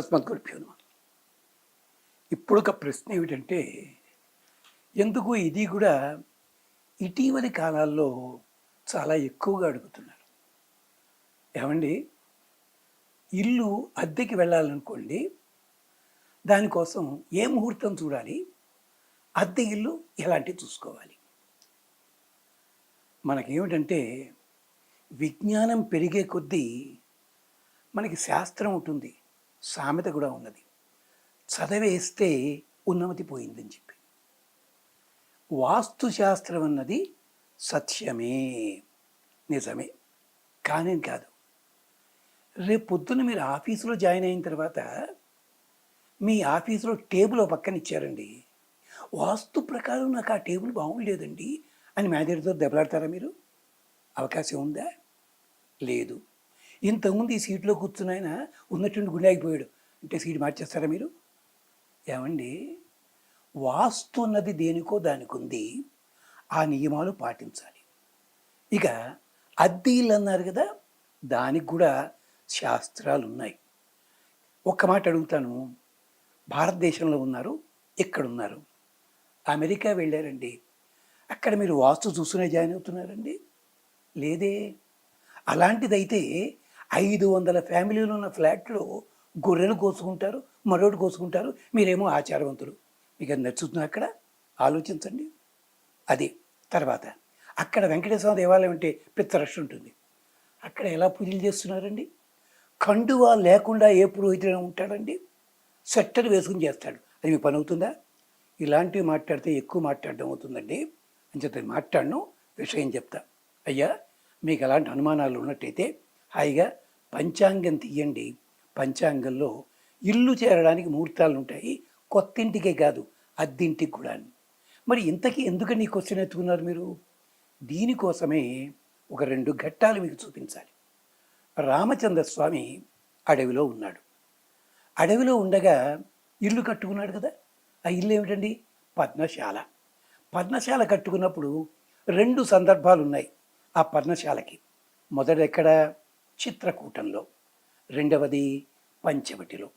అస్మద్గురుభ్యో నమ ఇప్పుడు ఒక ప్రశ్న ఏమిటంటే ఎందుకు ఇది కూడా ఇటీవలి కాలాల్లో చాలా ఎక్కువగా అడుగుతున్నారు? ఏమండి? ఇల్లు అద్దెకి వెళ్ళాలనుకోండి దానికోసం ఏ ముహూర్తం చూడాలి? అద్దె ఇల్లు ఎలాంటివి చూసుకోవాలి? మనకేమిటంటే విజ్ఞానం పెరిగే కొద్దీ మనకి శాస్త్రం ఉంటుంది. సామెత కూడా ఉన్నది. చదివేస్తే ఉన్నమతి పోయిందని చెప్పి. వాస్తుశాస్త్రం అన్నది సత్యమే నిజమే. కానీ కాదు. రేపు పొద్దున్న మీరు ఆఫీసులో జాయిన్ అయిన తర్వాత మీ ఆఫీసులో టేబుల్ పక్కన ఇచ్చారండి. వాస్తు ప్రకారం నాకు ఆ టేబుల్ బాగుండలేదండి అని మేనేజర్తో దెబ్బలాడతారా మీరు? అవకాశం ఉందా? లేదు. ఇంతకుముందు ఈ సీట్లో కూర్చున్న ఆయన ఉన్నటువంటి గుండె ఆగిపోయాడు. అంటే సీట్ మార్చేస్తారా మీరు? ఏమండి? వాస్తు అన్నది దేనికో దానికి ఉంది ఆ నియమాలు పాటించాలి. ఇక అద్దె ఇల్లు అన్నారు కదా దానికి కూడా శాస్త్రాలు ఉన్నాయి. ఒక్క మాట అడుగుతాను. భారతదేశంలో ఉన్నారు ఇక్కడ ఉన్నారు అమెరికా వెళ్ళారండి. అక్కడ మీరు వాస్తు చూసుకునే జాయిన్ అవుతున్నారండి? లేదే? అలాంటిదైతే ఐదు వందల ఫ్యామిలీలు ఉన్న ఫ్లాట్లో గొర్రెలు కోసుకుంటారు మరోటి కోసుకుంటారు. మీరేమో ఆచారవంతులు. మీకు అది నచ్చుతుంది అక్కడ? ఆలోచించండి. అది తర్వాత అక్కడ వెంకటేశ్వర దేవాలయం అంటే పెద్ద రష్ ఉంటుంది. అక్కడ ఎలా పూజలు చేస్తున్నారండి? కండువా లేకుండా ఏ పురోహితుడైనా ఉంటాడండి? స్వెట్టర్ వేసుకుని చేస్తాడు. అది మీ పని అవుతుందా? ఇలాంటివి మాట్లాడితే ఎక్కువ మాట్లాడడం అవుతుందండి. అని చెప్పి మాట్లాడను విషయం చెప్తా. అయ్యా మీకు అలాంటి అనుమానాలు ఉన్నట్టయితే హాయిగా పంచాంగం తీయండి. పంచాంగంలో ఇల్లు చేరడానికి ముహూర్తాలు ఉంటాయి కొత్తింటికే కాదు అద్దింటికి కూడా మరి ఇంతకీ ఎందుకని ఈ క్వశ్చన్ ఎత్తుకున్నారు మీరు? దీనికోసమే ఒక రెండు ఘట్టాలు మీకు చూపించాలి. రామచంద్ర స్వామి అడవిలో ఉన్నాడు. అడవిలో ఉండగా ఇల్లు కట్టుకున్నాడు కదా? ఆ ఇల్లు ఏమిటండి? పద్మశాల. పద్మశాల కట్టుకున్నప్పుడు రెండు సందర్భాలు ఉన్నాయి ఆ పద్మశాలకి. మొదట ఎక్కడ చిత్రకూటంలో. రెండవది పంచవటిలో.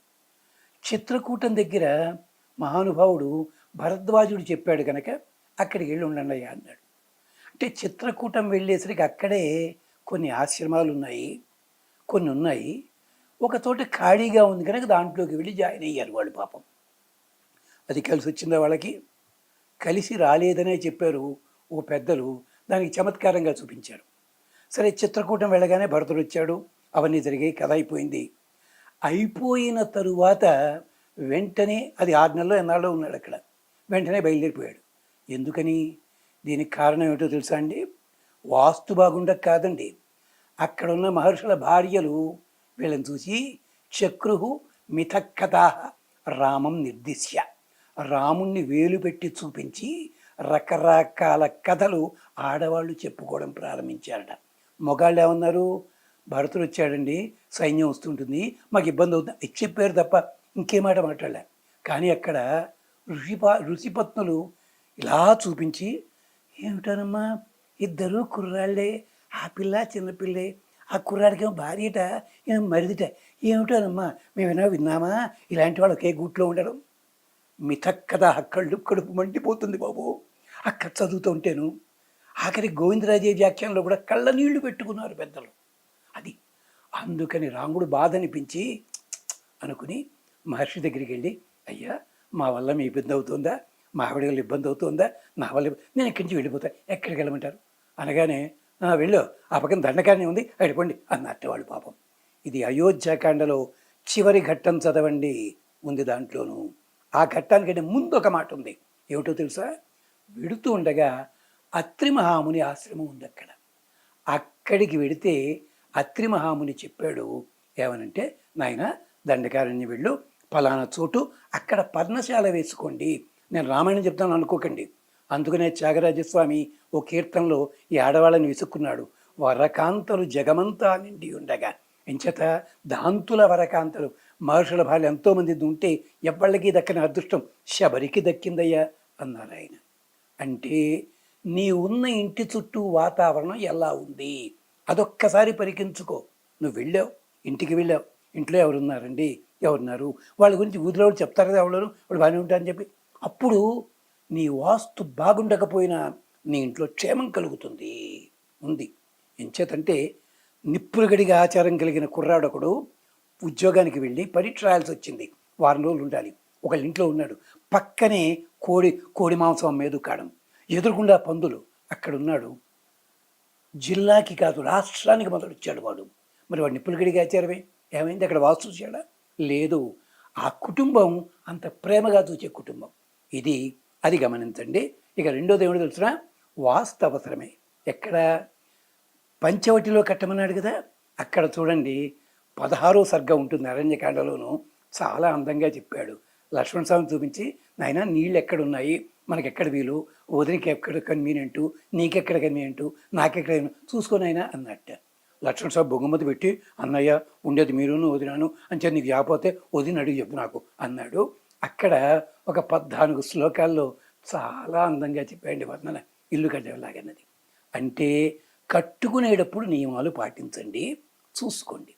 చిత్రకూటం దగ్గర మహానుభావుడు భరద్వాజుడు చెప్పాడు కనుక అక్కడికి వెళ్ళి ఉండండి అయ్యా అన్నాడు. అంటే చిత్రకూటం వెళ్ళేసరికి అక్కడే కొన్ని ఆశ్రమాలు ఉన్నాయి కొన్ని ఉన్నాయి. ఒక చోట ఖాళీగా ఉంది కనుక దాంట్లోకి వెళ్ళి జాయిన్ అయ్యారు వాళ్ళు పాపం. అది కలిసి వచ్చిందా వాళ్ళకి? కలిసి రాలేదనే చెప్పారు ఓ పెద్దలు దానికి చమత్కారంగా చూపించారు. సరే చిత్రకూటం వెళ్ళగానే భరతుడు వచ్చాడు. అవన్నీ జరిగాయి కథ అయిపోయింది. అయిపోయిన తరువాత వెంటనే అది ఆరు నెలలో ఎన్నాళ్ళో ఉన్నాడు అక్కడ. వెంటనే బయలుదేరిపోయాడు. ఎందుకని? దీనికి కారణం ఏమిటో తెలుసా అండి? వాస్తు బాగుండక కాదండి. అక్కడ ఉన్న మహర్షుల భార్యలు వీళ్ళని చూసి చక్రు మిథక్కథా రామం నిర్దిశ్య. రాముణ్ణి వేలు పెట్టి చూపించి రకరకాల కథలు ఆడవాళ్ళు చెప్పుకోవడం ప్రారంభించారట. మొగాళ్ళు ఏమన్నారు? భరతుడు వచ్చాడండి సైన్యం వస్తుంటుంది మాకు ఇబ్బంది అవుతుంది ఇది చెప్పారు తప్ప ఇంకే మాట మాట్లాడలే. కానీ అక్కడ ఋషిపా ఋషిపత్నులు ఇలా చూపించి ఏమిటానమ్మా ఇద్దరు కుర్రాళ్ళే ఆ పిల్ల చిన్నపిల్లే ఆ కుర్రాడికేమో భార్యట ఏమో మరిదిట. ఏమిటోనమ్మా మేమేమో విన్నామా? ఇలాంటి వాళ్ళు ఒకే గూట్లో ఉండడం. మిథక్కద కళ్ళు కడుపు మండిపోతుంది బాబు. అక్కడ చదువుతూ ఉంటేను ఆఖరి గోవిందరాజే వ్యాఖ్యానంలో కూడా కళ్ళ నీళ్ళు పెట్టుకున్నారు పెద్దలు. అది అందుకని రాముడు బాధ అనిపించి అనుకుని మహర్షి దగ్గరికి వెళ్ళి అయ్యా మా వల్ల మీ ఇబ్బంది అవుతుందా? మా ఆవిడ వల్ల ఇబ్బంది అవుతుందా? నా వల్ల నేను ఎక్కడి నుంచి వెళ్ళిపోతా? ఎక్కడికి వెళ్ళమంటారు? అనగానే వెళ్ళు ఆ పక్కన దండకాన్ని ఉంది అడిపండి అన్నట్టు వాళ్ళు పాపం. ఇది అయోధ్యాకాండలో చివరి ఘట్టం చదవండి ఉంది దాంట్లోనూ. ఆ ఘట్టానికంటే ముందు ఒక మాట ఉంది. ఏమిటో తెలుసా? విడుతూ ఉండగా అత్రి మహాముని ఆశ్రమం ఉంది అక్కడ. అక్కడికి వెడితే అత్రి మహాముని చెప్పాడు ఏమనంటే నాయన దండకారణ్యం వెళ్ళు ఫలానా చోటు అక్కడ పర్ణశాల వేసుకోండి. నేను రామాయణం చెప్తాను అనుకోకండి. అందుకనే త్యాగరాజస్వామి ఓ కీర్తనలో ఈ ఆడవాళ్ళని విసుక్కున్నాడు. వరకాంతలు జగమంతా నిండి ఉండగా. ఎంచేత దాంతుల వరకాంతలు. మహర్షుల భార్య ఎంతోమంది ఉంటే ఎవ్వళ్ళకి దక్కని అదృష్టం. శబరికి దక్కిందయ్యా అన్నారు ఆయన అంటే నీ ఉన్న ఇంటి చుట్టూ వాతావరణం ఎలా ఉంది? అదొక్కసారి పరికించుకో. నువ్వు వెళ్ళావు ఇంటికి వెళ్ళావు ఇంట్లో ఎవరున్నారండి? ఎవరున్నారు? వాళ్ళ గురించి ఊరిలో చెప్తారు కదా ఎవరు? వాళ్ళు బాగానే ఉంటారని చెప్పి. అప్పుడు నీ వాస్తు బాగుండకపోయినా నీ ఇంట్లో క్షేమం కలుగుతుంది. ఉంది. ఎంచేతంటే నిప్పులు గడిగా ఆచారం కలిగిన కుర్రాడొకడు ఉద్యోగానికి వెళ్ళి పరీక్ష రాయాల్సి వచ్చింది. వారం రోజులు ఉండాలి. ఒకళ్ళ ఇంట్లో ఉన్నాడు. పక్కనే కోడి కోడి మాంసం అమ్మేదు కాడం ఎదురుకుండా పందులు అక్కడున్నాడు. జిల్లాకి కాదు రాష్ట్రానికి మొదలుచ్చాడు వాడు. మరి వాడు నిప్పులు గడిగా ఆచారమే. ఏమైంది? అక్కడ వాసు చూశాడా? లేదు. ఆ కుటుంబం అంత ప్రేమగా చూచే కుటుంబం. ఇది అది గమనించండి. ఇక రెండోది ఏమిటి తెలుసిన? వాస్తు అవసరమే. ఎక్కడ? పంచవటిలో కట్టమన్నాడు కదా? అక్కడ చూడండి. పదహారో సర్గం ఉంటుంది అరణ్యకాండలోను. చాలా అందంగా చెప్పాడు. లక్ష్మణ స్వామి చూపించి నాయన నీళ్ళు ఎక్కడున్నాయి మనకి ఎక్కడ వీలు? వదినకి ఎక్కడ కన్వీనియంట్ నీకెక్కడ కన్వీనియంట్ నాకెక్కడ చూసుకొని అయినా అన్నట్ట. లక్ష్మణ సాబ్ బొగుమతి పెట్టి అన్నయ్య ఉండేది మీరును వదినాను అని చెప్పి నీకు రాకపోతే వదిన అడిగి చెప్పు నాకు అన్నాడు. అక్కడ ఒక పద్నాలుగు శ్లోకాల్లో చాలా అందంగా చెప్పాయండి వర్ణన. ఇల్లు కట్టేలాగన్నది అంటే కట్టుకునేటప్పుడు నియమాలు పాటించండి చూసుకోండి.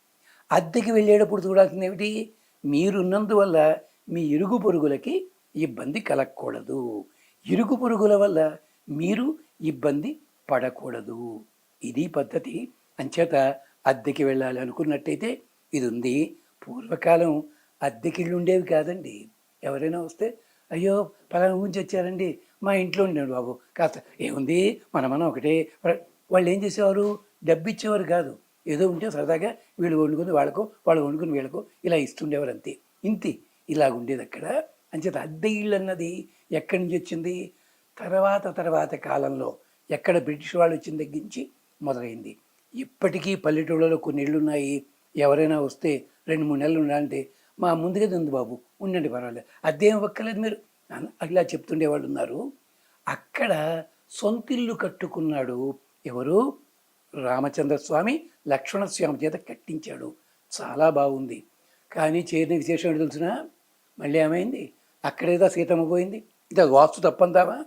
అద్దెకి వెళ్ళేటప్పుడు చూడాల్సింది ఏమిటి? మీరున్నందువల్ల మీ ఇరుగు పొరుగులకి ఇబ్బంది కలగకూడదు. ఇరుగు పొరుగుల వల్ల మీరు ఇబ్బంది పడకూడదు. ఇది పద్ధతి. అంచేత అద్దెకి వెళ్ళాలి అనుకున్నట్టయితే ఇది ఉంది పూర్వకాలం అద్దెకిళ్ళు ఉండేవి కాదండి. ఎవరైనా వస్తే అయ్యో పలానా గురించి వచ్చారండి. మా ఇంట్లో ఉండండి బాబు. కాస్త ఏముంది? మన మనం ఒకటే వాళ్ళు ఏం చేసేవారు? డబ్బు ఇచ్చేవారు కాదు. ఏదో ఉంటే సరదాగా వీళ్ళు వండుకుని వాళ్ళకు వాళ్ళు వండుకుని వీళ్ళకు ఇలా ఇస్తుండేవారు అంతే ఇంతే. ఇలా ఉండేది అక్కడ అంచేత అద్దె ఇళ్ళు అన్నది ఎక్కడి నుంచి వచ్చింది? తర్వాత తర్వాత కాలంలో ఎక్కడ బ్రిటిష్ వాళ్ళు వచ్చిన దగ్గర నుంచి మొదలైంది. ఇప్పటికీ పల్లెటూళ్ళలో కొన్ని ఇళ్ళు ఉన్నాయి ఎవరైనా వస్తే రెండు మూడు నెలలు ఉండాలంటే మా ముందుగా ఉంది బాబు ఉండండి పర్వాలేదు. అదేం ఒక్కలేదు మీరు. అట్లా చెప్తుండేవాళ్ళు ఉన్నారు. అక్కడ సొంతిల్లు కట్టుకున్నాడు ఎవరు? రామచంద్ర స్వామి లక్ష్మణస్వామి చేత కట్టించాడు. చాలా బాగుంది. కానీ చేరిన విశేషం తెలిసిన? మళ్ళీ ఏమైంది? అక్కడేదో సీతమ్మ పోయింది. ఇది వాస్తు తప్పందావా?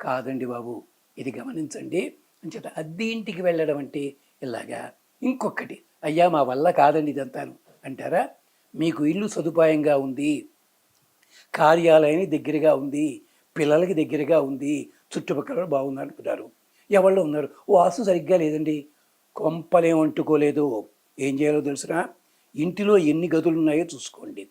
కాదండి బాబు ఇది గమనించండి. అంచేత అద్దె ఇంటికి వెళ్ళడం అంటే ఇలాగా. ఇంకొకటి అయ్యా మా వల్ల కాదండి ఇదంతాను. అంటారా? మీకు ఇల్లు సదుపాయంగా ఉంది కార్యాలయానికి దగ్గరగా ఉంది పిల్లలకి దగ్గరగా ఉంది చుట్టుపక్కల బాగున్నారు అనుకుంటారు. ఎవళ్ళు ఉన్నారు? వాస్తు సరిగ్గా లేదండి. కొంపలేం అంటుకోలేదు. ఏం చేయాలో తెలుసిన? ఇంటిలో ఎన్ని గదులు ఉన్నాయో చూసుకోండి.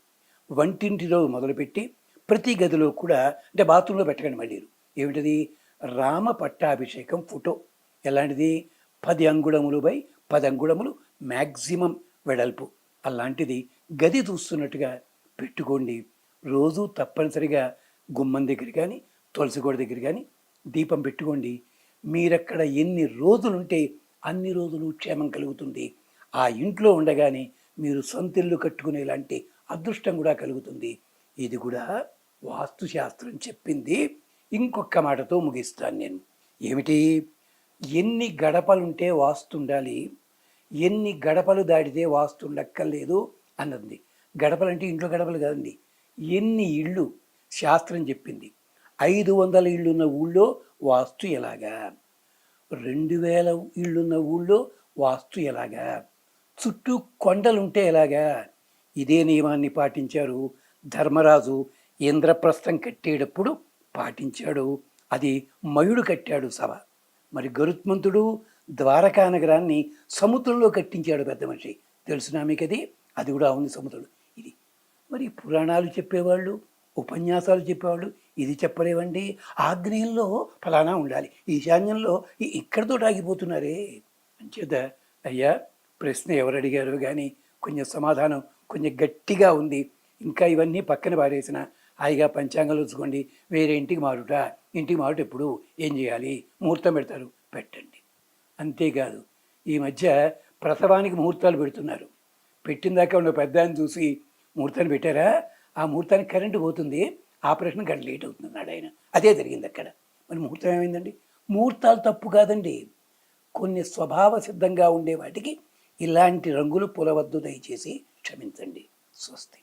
వంటింటిలో మొదలుపెట్టి ప్రతి గదిలో కూడా అంటే బాత్రూంలో పెట్టకండి మళ్ళీ. ఏమిటిది? రామ పట్టాభిషేకం ఫోటో. ఎలాంటిది? పది అంగుళములు బై పది అంగుళములు మ్యాక్సిమం వెడల్పు. అలాంటిది గది చూస్తున్నట్టుగా పెట్టుకోండి. రోజు తప్పనిసరిగా గుమ్మం దగ్గర కానీ తులసి గోడ దగ్గర కానీ దీపం పెట్టుకోండి. మీరక్కడ ఎన్ని రోజులుంటే అన్ని రోజులు క్షేమం కలుగుతుంది. ఆ ఇంట్లో ఉండగానే మీరు సొంతిల్లు కట్టుకునేలాంటి అదృష్టం కూడా కలుగుతుంది. ఇది కూడా వాస్తుశాస్త్రం చెప్పింది. ఇంకొక మాటతో ముగిస్తాను నేను. ఏమిటి? ఎన్ని గడపలుంటే వాస్తు ఉండాలి ఎన్ని గడపలు దాటితే వాస్తు ఉండక్కర్లేదు అన్నది. గడపలంటే ఇంట్లో గడపలు కాదండి. ఎన్ని ఇళ్ళు శాస్త్రం చెప్పింది. ఐదు వందల ఇళ్ళున్న ఊళ్ళో వాస్తు ఎలాగా? రెండు వేల ఇళ్ళున్న ఊళ్ళో వాస్తు ఎలాగా? చుట్టూ కొండలుంటే ఎలాగా? ఇదే నియమాన్ని పాటించారు ధర్మరాజు ఇంద్రప్రస్థం కట్టేటప్పుడు పాటించాడు. అది మయుడు కట్టాడు సభ. మరి గరుత్మంతుడు ద్వారకా నగరాన్ని సముద్రంలో కట్టించాడు పెద్ద మనిషి. తెలుసునా మీకు అది అది కూడా ఉంది సముద్రుడు. ఇది మరి పురాణాలు చెప్పేవాళ్ళు ఉపన్యాసాలు చెప్పేవాళ్ళు ఇది చెప్పలేవండి. ఆగ్నేయంలో ఫలానా ఉండాలి. ఈశాన్యంలో ఇ- ఇక్కడితో ఆగిపోతున్నారే. అంచేత అయ్యా ప్రశ్న ఎవరు అడిగారు కానీ కొంచెం సమాధానం కొంచెం గట్టిగా ఉంది. ఇంకా ఇవన్నీ పక్కన పారేసిన హాయిగా పంచాంగాలు చూసుకోండి వేరే ఇంటికి మారుట. ఇంటికి మారుట ఎప్పుడు? ఏం చేయాలి? ముహూర్తం పెడతారు. పెట్టండి. అంతేకాదు ఈ మధ్య ప్రసవానికి ముహూర్తాలు పెడుతున్నారు. పెట్టిన దాకా ఉన్న పెద్ద అని చూసి ముహూర్తాన్ని పెట్టారా? ఆ ముహూర్తానికి కరెంటు పోతుంది. ఆపరేషన్ గంట లేట్ అవుతుంది ఆయన. అదే జరిగింది అక్కడ. మరి ముహూర్తం ఏమైందండి? ముహూర్తాలు తప్పు కాదండి. కొన్ని స్వభావ సిద్ధంగా ఉండే వాటికి ఇలాంటి రంగులు పులవద్దు దయచేసి క్షమించండి. స్వస్తి.